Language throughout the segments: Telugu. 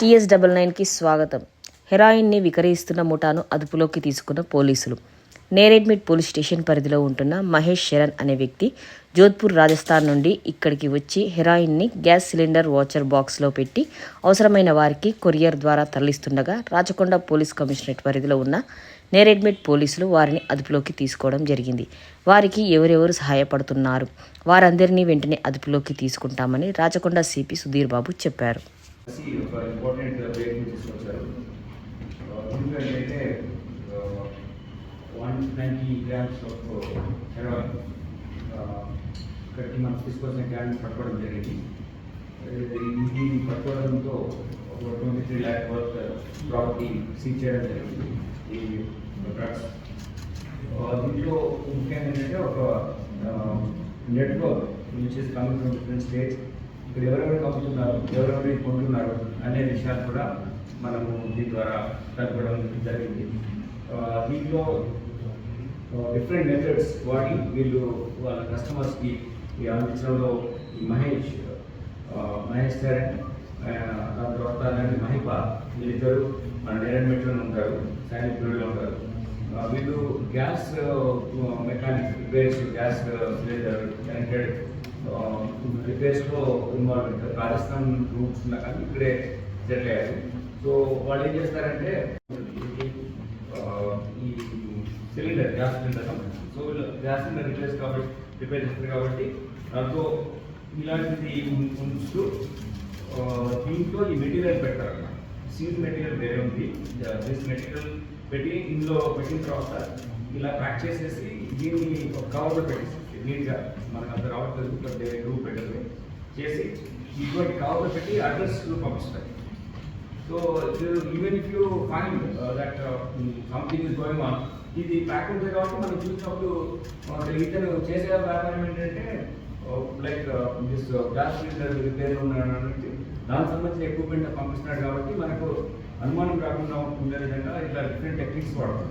టీఎస్ డబల్ నైన్కి స్వాగతం. హెరాయిన్ని విక్రయిస్తున్న ముఠాను అదుపులోకి తీసుకున్న పోలీసులు. నేరేడ్మిట్ పోలీస్ స్టేషన్ పరిధిలో ఉంటున్న మహేష్ శరణ్ అనే వ్యక్తి జోధ్పూర్ రాజస్థాన్ నుండి ఇక్కడికి వచ్చి హెరాయిన్ని గ్యాస్ సిలిండర్ వాచర్ బాక్స్లో పెట్టి అవసరమైన వారికి కొరియర్ ద్వారా తరలిస్తుండగా రాచకొండ పోలీస్ కమిషనరేట్ పరిధిలో ఉన్న నేరెడ్మిట్ పోలీసులు వారిని అదుపులోకి తీసుకోవడం జరిగింది. వారికి ఎవరెవరు సహాయపడుతున్నారు? వారందరినీ వెంటనే అదుపులోకి తీసుకుంటామని రాచకొండ సిపి సుధీర్ బాబు చెప్పారు. ఒక ఇంపార్టెంట్ బ్రేక్ తీసుకొచ్చారు ఎందుకంటే one ninety grams of heroin ఇక్కడికి మనం తీసుకొచ్చిన గ్యాన్ పట్టుకోవడం జరిగింది ఇది పట్టుకోవడంతో ఒక twenty three lakh worth property seize చేయడం జరిగింది ఈ డ్రగ్స్ దీంట్లో ముఖ్యంగా ఏంటంటే ఒక network which is coming from different states ఇక్కడ ఎవరెవరు పంపుతున్నారు ఎవరెవరు కొంటున్నారు అనే విషయాలు కూడా మనము దీని ద్వారా తగ్గడం జరిగింది. దీంట్లో డిఫరెంట్ మెథడ్స్ వాడి వీళ్ళు వాళ్ళ కస్టమర్స్కి ఈ అందించడంలో ఈ మహేష్ మహేష్ చరణ్ దాని తర్వాత అలాంటి మహిప వీళ్ళిద్దరు మన నేరన్మెట్లో ఉంటారు సైనిక్ ఉంటారు. వీళ్ళు gas mechanic repairs gas cylinder connected రిపేర్స్లో involve ఉంటారు రాజస్థాన్ రూట్స్ ఉన్నా కానీ ఇక్కడే సెటిల్ అయ్యారు. సో వాళ్ళు ఏం చేస్తారంటే ఈ సిలిండర్ గ్యాస్ సిలిండర్ సంబంధించి సో వీళ్ళు గ్యాస్ సిలిండర్ రిప్లేస్ కాబట్టి రిపేర్ చేస్తారు కాబట్టి దాంతో ఇలాంటిది ఉం- ఉంచుతూ దీంట్లో ఈ మెటీరియల్ పెడతారు సీల్ మెటీరియల్ వేరే ఉంది. దిస్ మెటీరియల్ పెట్టి ఇందులో పెట్టిన తర్వాత ఇలా ప్యాక్ చేసేసి దీన్ని కవర్లో పెట్టేసి నీట్గా మనకు అంత రావట్లేదు బట్ రూప్ పెట్టదు. చేసి ఇటువంటి కవర్లో పెట్టి అడ్రస్ పంపిస్తారు. So even if you find that something is going on ఇది ప్యాక్ uh, uh, ఉంటుంది కాబట్టి మనం చూసినప్పుడు uh, ఇతను చేసే వ్యాపారం ఏంటంటే like this gas cylinder repair ఉన్నాడు దానికి సంబంధించిన ఎక్విప్మెంట్ పంపిస్తున్నాడు కాబట్టి మనకు అనుమానం రాకుండా ఉండే విధంగా ఇట్లా డిఫరెంట్ టెక్నిక్స్ వాడతాం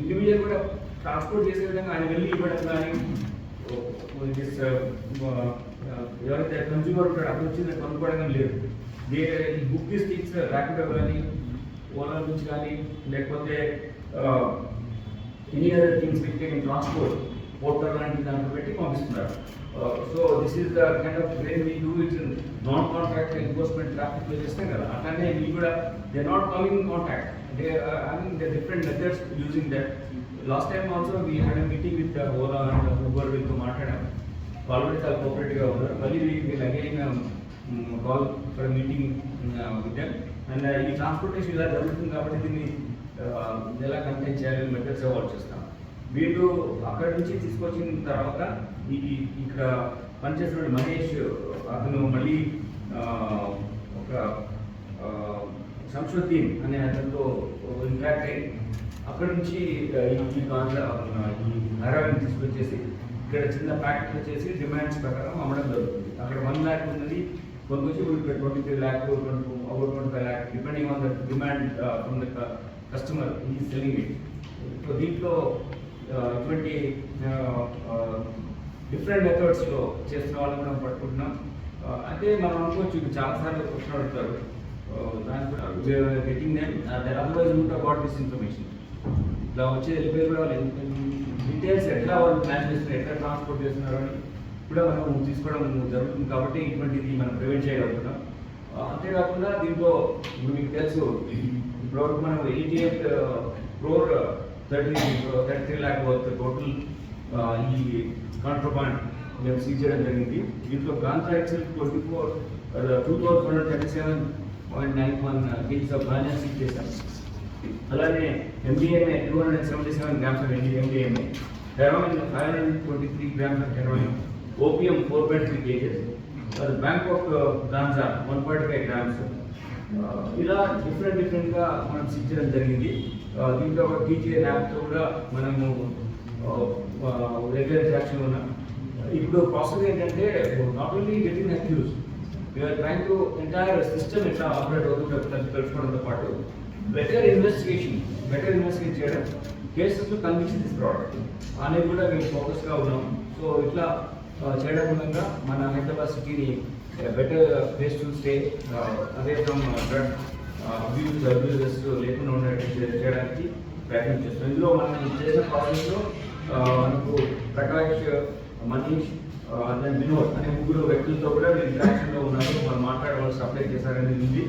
ఇండివిజువల్ కూడా ట్రాన్స్పోర్ట్ చేసే విధంగా ఆయన వెళ్ళి ఇవ్వడం కానీ ఎవరైతే కన్జ్యూమర్ ఉంటాడో అక్కడ వచ్చింది కొనుక్కోవడం లేదు. దే ఈ బుక్ దిస్ థింగ్స్ ర్యాపిడో కానీ ఓలా నుంచి కానీ లేకపోతే any other things with in transport portal లాంటి దాంట్లో పెట్టి పంపిస్తున్నారు. So this is the kind of where we do it non contract enforcement ట్రాఫిక్లో చేస్తాం కదా. అట్లానే వీ కూడా they not coming contact they I mean they different methods using that last time also we had meeting with Ola and Uber వీళ్ళతో మాట్లాడాము వాళ్ళు కూడా చాలా కోఆపరేటివ్గా ఉన్నారు మళ్ళీ వీళ్ళు again call for meeting with them and ఈ ట్రాన్స్పోర్టేషన్ ఇలా జరుగుతుంది కాబట్టి దీన్ని uh, ఎలా కంటైన్ చేయాలని మెథడ్స్ అవాల్వ్ చేస్తాం. వీళ్ళు అక్కడి నుంచి తీసుకొచ్చిన తర్వాత ఈ ఇక్కడ పనిచేస్తున్న మహేష్ అతను మళ్ళీ ఒక సంస్కృతి అనే అతనితో uh, ఇంట్రాక్ట్ అయ్యి అక్కడి నుంచి ఈ కాంట్రా ఈ హెరాయిన్ తీసుకొచ్చేసి ఇక్కడ చిన్న ప్యాకెట్లు చేసి డిమాండ్స్ ప్రకారం అమ్మడం జరుగుతుంది. అక్కడ వన్ ల్యాక్ ఉన్నది కొనుక్కొచ్చి ఇక్కడ twenty three lakh twenty over twenty five lakh depending on the demand from the customer ఈ సెల్లింగ్ ఇట్ సో దీంట్లో ఇటువంటి డిఫరెంట్ మెథడ్స్లో చేస్తున్న వాళ్ళని మనం పట్టుకుంటున్నాం. అంటే మనం అనుకోవచ్చు చాలాసార్లు క్వశ్చన్ అడుగుతారు. కూడా getting them otherwise route about this information ఇట్లా వచ్చే వెళ్ళిపోయారు కూడా వాళ్ళు. డీటెయిల్స్ ఎట్లా వాళ్ళు ప్లాన్ చేస్తున్నారు ఎట్లా ట్రాన్స్పోర్ట్ చేస్తున్నారు అని కూడా మనం తీసుకోవడం జరుగుతుంది. కాబట్టి ఇటువంటిది మనం ప్రివెంట్ చేయగలుగుతున్నాం. అంతేకాకుండా దీంట్లో ఇప్పుడు మీకు తెలుసు ఇప్పటివరకు మనం eighty eight crore thirty thirty three lakh worth total ఈ కాంట్రబాండ్ మేము సీజ్ చేయడం జరిగింది. దీంట్లో ganja excel twenty four two thousand hundred thirty seven point nine one KGs of ganja seize చేశాం. అలానే MDMA two hundred seventy seven grams of MDMA heroin five hundred twenty three grams of heroin opium four point three KGs అది bank of ganja one point five grams ఇలా డిఫరెంట్ డిఫరెంట్గా మనం సీజ్ జరిగింది. దీంట్లో ఒక టీచర్ యాప్తో కూడా మనము రెగ్యులర్ యాక్షన్ ఉన్నాం. ఇప్పుడు ప్రాసెస్ ఏంటంటే not only getting accused we're trying to entire system ఎట్లా ఆపరేట్ అవుతుందో తెలుసుకోవడంతో పాటు బెటర్ ఇన్వెస్టిగేషన్ బెటర్ ఇన్వెస్టిగేట్ చేయడం. కేసెస్లో కన్విక్షన్ ప్రోడక్ట్ అనేది కూడా మేము ఫోకస్గా ఉన్నాం. సో ఇట్లా చేయడం మూలంగా మన హైదరాబాద్ సిటీని బెటర్ ప్లేస్ టు స్టే అదే ఫ్రమ్ డ్రగ్ అబ్యూజ్ అబ్యూజెస్ లేకుండా ఉండేటట్టు చేయడానికి ప్రయత్నం చేస్తాం ఇందులో మనం చేసిన ప్రాసెస్లో మనకు ప్రకాష్ మనీష్ దెన్ వినోద్ అనే ముగ్గురు వ్యక్తులతో కూడా వీళ్ళు ఇంటరాక్షన్లో ఉన్నారు వాళ్ళు మాట్లాడవాళ్ళు అప్లై చేశారనేది ఉంది.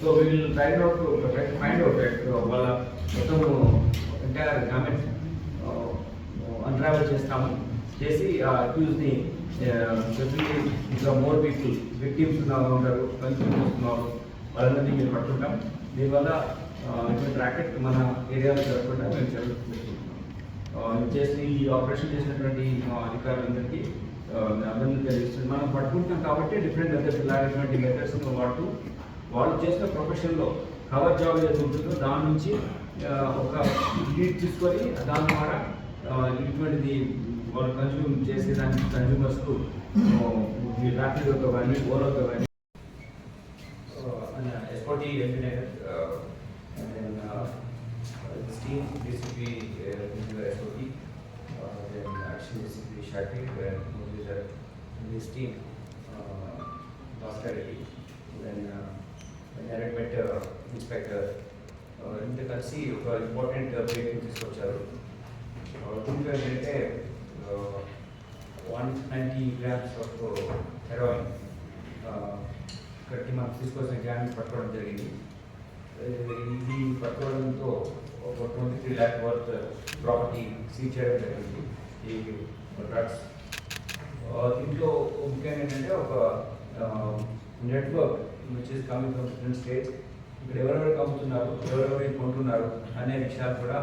సో వీళ్ళు ఫైండ్ అవుట్ ఫైండ్ అవుట్ వాళ్ళ మొత్తం ఎంటైర్ గార్మెంట్స్ అన్ట్రావెల్ చేస్తాము. చేసి ఆ అక్యూజ్ని స్పెషల్లీ ఇంకా మోర్ పీపుల్ విక్టిమ్స్ ఉంటారు కన్స్యూమ్ చేస్తున్నారు వాళ్ళందరినీ మేము పట్టుకుంటాం. దీనివల్ల ఇటువంటి ర్యాకెట్ మన ఏరియాలో జరగకుండా మేము చేస్తున్నాం చేసి ఈ ఆపరేషన్ చేసినటువంటి అధికారులందరికీ అభివృద్ధి కలిగిస్తుంది మనం పట్టుకుంటున్నాం కాబట్టి డిఫరెంట్ మెథడ్స్ ఇలాంటి మెథడ్స్ వాడుతూ వాళ్ళు చేసిన ప్రొఫెషన్లో కవర్ జాబ్ ఏదైతే ఉంటుందో దాని నుంచి ఒక లీడ్ తీసుకొని దాని ద్వారా ఇటువంటిది వాళ్ళు కన్జ్యూమ్ చేసే దానికి కన్స్యూమర్స్కు ర్యాపిడోతో కానీ ఓలోతో కానీ an SOT engineer, in this team, uh, Bhaskar Reddy, then uh, environment uh, inspector, uh, ఇంత కలిసి ఒక ఇంపార్టెంట్ బ్రేక్ తీసుకొచ్చారు Uh, దీంట్లో ఏంటంటే one ninety grams of heroin ఇక్కడికి మనం తీసుకొచ్చిన గ్రామ్ పట్టుకోవడం జరిగింది Uh, ఇది పట్టుకోవడంతో ఒక twenty three lakh worth property seize చేయడం జరిగింది ఈ డ్రగ్స్ దీంట్లో ముఖ్యంగా ఏంటంటే ఒక network which is coming from different states ఇక్కడ ఎవరెవరు అమ్ముతున్నారు ఎవరెవరు కొంటున్నారు అనే విషయాలు కూడా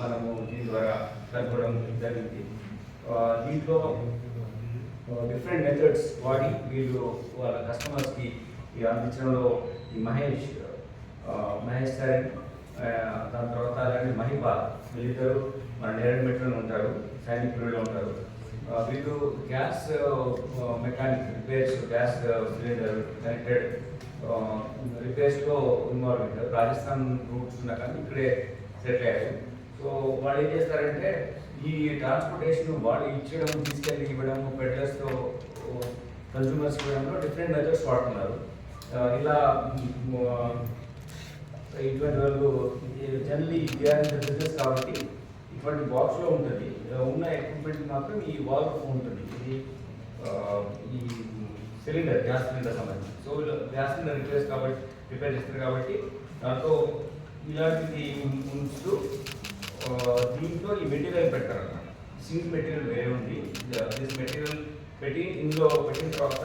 మనము దీని ద్వారా కనుక్కోవడం జరిగింది. దీంట్లో డిఫరెంట్ మెథడ్స్ వాడి వీళ్ళు వాళ్ళ కస్టమర్స్కి ఈ అందించడంలో ఈ మహేష్ మహేష్ సార్ దాని తర్వాత అలాగే మహిబా వీళ్ళిద్దరు మన నేరడ్ మెట్రోలో ఉంటారు సైనికులలో ఉంటారు. వీళ్ళు gas mechanic repairs gas cylinder connected రిపేర్స్లో involvement Rajasthan roots ఉన్నా కానీ ఇక్కడే సెటిల్ అయ్యారు. సో వాళ్ళు ఏం చేస్తారంటే ఈ ట్రాన్స్పోర్టేషన్ వాళ్ళు ఇచ్చడం తీసుకెళ్ళి ఇవ్వడం పెడ్లర్స్తో కన్జ్యూమర్స్ ఇవ్వడంలో డిఫరెంట్ మెథడ్స్ వాడుతున్నారు. Uh, ఇలా ఇటువంటి వాళ్ళు జనరలీ బిజినెస్ కాబట్టి ఇటువంటి బాక్స్లో ఉంటుంది. ఉన్న ఎక్విప్మెంట్ మాత్రం ఈ వాల్వ్ ఉంటుంది. ఇది ఈ సిలిండర్ గ్యాస్ సిలిండర్ సంబంధించి. సో గ్యాస్ సిలిండర్ రిప్లేస్ కాబట్టి రిపేర్ చేస్తారు కాబట్టి దాంతో ఇలాంటిది ఉంచుతూ దీంట్లో ఈ మెటీరియల్ పెట్టారు అన్నమాట సింక్ మెటీరియల్ వేరే ఉంది. దిస్ మెటీరియల్ పెట్టి ఇందులో పెట్టిన తర్వాత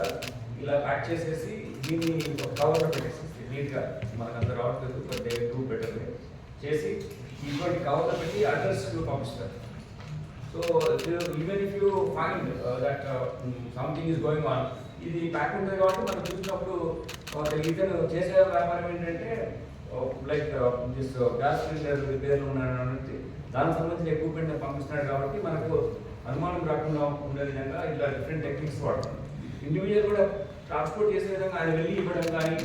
ఇలా ప్యాక్ చేసేసి దీన్ని కవర్లో పెట్టేసి నీట్గా మనకు అంత రావట్లేదు బట్ దే టూ బెటర్ చేసి ఇటువంటి కవర్లో పెట్టి అడ్రస్ పంపిస్తారు. So even if you find that something is going on ఇది ప్యాక్ uh, uh, ఉంటుంది కాబట్టి మనం చూసినప్పుడు ఇతను చేసే వ్యాపారం ఏంటంటే లైక్ దిస్ గ్యాస్ సిలిండర్ రిపేర్లు ఉన్నాడు దానికి సంబంధించిన ఎక్విప్మెంట్ పంపిస్తున్నాడు కాబట్టి మనకు అనుమానం రాకుండా ఉండే విధంగా ఇట్లా డిఫరెంట్ టెక్నిక్స్ వాడతాం ఇండివిజువల్ కూడా ట్రాన్స్పోర్ట్ చేసే విధంగా ఆయన వెళ్ళి ఇవ్వడం కానీ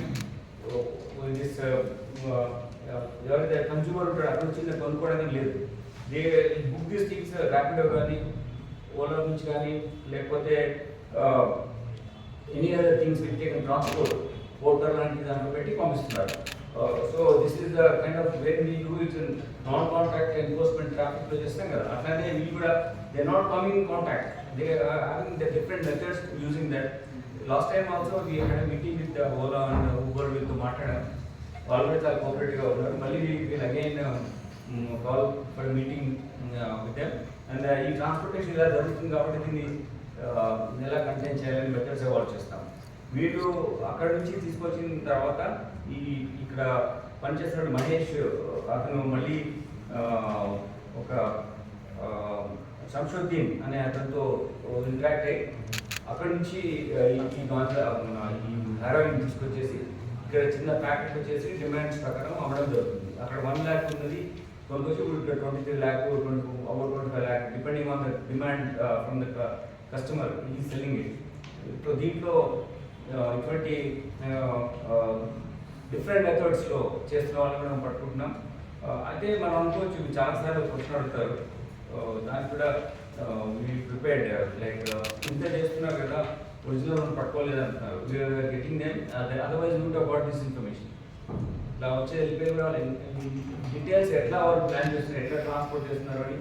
దిస్ ఎవరైతే కన్స్యూమర్ ఉంటాడో అక్కడ వచ్చి కొనుక్కోవడానికి లేదు. They book this things Rapido కానీ ఓలా నుంచి కానీ లేకపోతే any other things with taken transport Porter లాంటి దాంట్లో పెట్టి పంపిస్తున్నారు. So this is the kind of when we do it non contact enforcement ట్రాఫిక్లో చేస్తాం కదా. అట్లానే వీళ్ళు కూడా they not coming in contact they having the different methods using that last time also we had meeting with Ola and Uber with మాట్లాడాం వాళ్ళు కూడా చాలా కోఆపరేటివ్గా ఉన్నారు మళ్ళీ we'll again call for meeting with them and ఈ ట్రాన్స్పోర్టేషన్ ఇలా జరుగుతుంది కాబట్టి దీన్ని uh, ఎలా కంటైన్ చేయాలని మెథడ్స్ ఎవాల్వ్ చేస్తాం. వీళ్ళు అక్కడ నుంచి తీసుకొచ్చిన తర్వాత ఈ ఇక్కడ పనిచేస్తున్న మహేష్ uh, అతను మళ్ళీ uh, ఒక uh, శంషుద్దీన్ అనే అతనితో ఇంటరాక్ట్ అయ్యి అక్కడ నుంచి ఈ ఈ గాంజా, ఈ హెరాయిన్ తీసుకొచ్చేసి ఇక్కడ చిన్న ప్యాకెట్ వచ్చేసి డిమాండ్స్ ప్రకారం అమ్మడం జరుగుతుంది. అక్కడ వన్ ల్యాక్ ఉన్నది. కొనుక్కొచ్చి ఇప్పుడు twenty three lakh twenty over twenty five lakh depending on the demand from the customer ఈ సెల్లింగ్ ఇట్ సో దీంట్లో ఇటువంటి డిఫరెంట్ మెథడ్స్లో చేస్తున్న వాళ్ళని మనం పట్టుకుంటున్నాం. Uh, అయితే మనం అనుకోవచ్చు చాలాసార్లు ప్రశ్న అడుగుతారు. దానికి కూడా ప్రిపేర్డ్ లైక్ ఇంత చేస్తున్నారు కదా ఒరిజినల్ మనం పట్టుకోలేదు అంటున్నారు we're getting them otherwise would about this information ఇట్లా వచ్చే వెళ్ళిపోయి కూడా డీటెయిల్స్ ఎట్లా వారు ప్లాన్ చేస్తున్నారు ఎట్లా ట్రాన్స్పోర్ట్ చేస్తున్నారు అని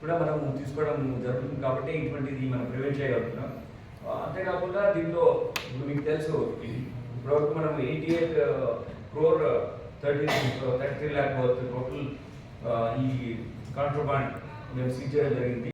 కూడా మనం తీసుకోవడం జరుగుతుంది. కాబట్టి ఇటువంటిది మనం ప్రివెంట్ చేయగలుగుతున్నాం. అంతేకాకుండా దీంట్లో ఇప్పుడు మీకు తెలుసు ఇది ఇప్పటివరకు మనం eighty eight crore thirty thirty three lakh worth total ఈ కాంట్రోబాండ్ మేము సీజ్ చేయడం జరిగింది.